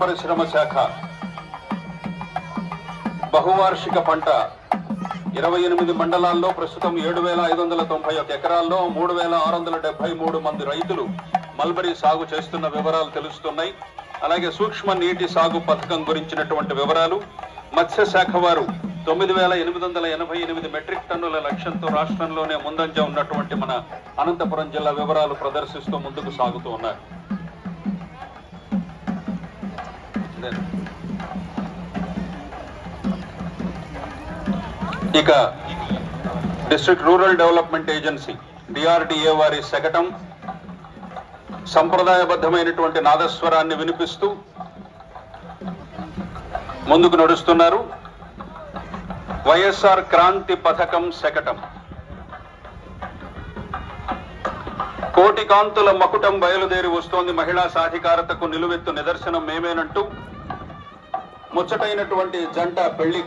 పరిశ్రమ శాఖ. బహువార్షిక పంట ఇరవై ఎనిమిది మండలాల్లో ప్రస్తుతం ఏడు వేల ఐదు వందల తొంభై ఒక ఎకరాల్లో మూడు వేల ఆరు వందల డెబ్బై మూడు మంది రైతులు మల్బరీ సాగు చేస్తున్న వివరాలు తెలుస్తున్నాయి. అలాగే సూక్ష్మ నీటి సాగు పథకం గురించినటువంటి వివరాలు. మత్స్య శాఖ వారు తొమ్మిది వేల ఎనిమిది వందల ఎనభై ఎనిమిది మెట్రిక్ టన్నుల లక్ష్యంతో రాష్ట్రంలోనే ముందంజ ఉన్నటువంటి మన అనంతపురం జిల్లా వివరాలు ప్రదర్శిస్తూ ముందుకు సాగుతూ ఉన్నారు. ఇక district rural development agency DRDA వారి శకటం సంప్రదాయబద్ధమైనటువంటి నాదస్వరాన్ని వినిపిస్తూ ముందుకు నడుస్తున్నారు. వైఎస్ఆర్ క్రాంతి పథకం శకటం. కోటి కాంతుల మకుటం బయలుదేరి వస్తోంది మహిళా సాధికారతకు నిలువెత్తు నిదర్శనం మేమేనంటూ ముచ్చటైనటువంటి జంట పెళ్ళి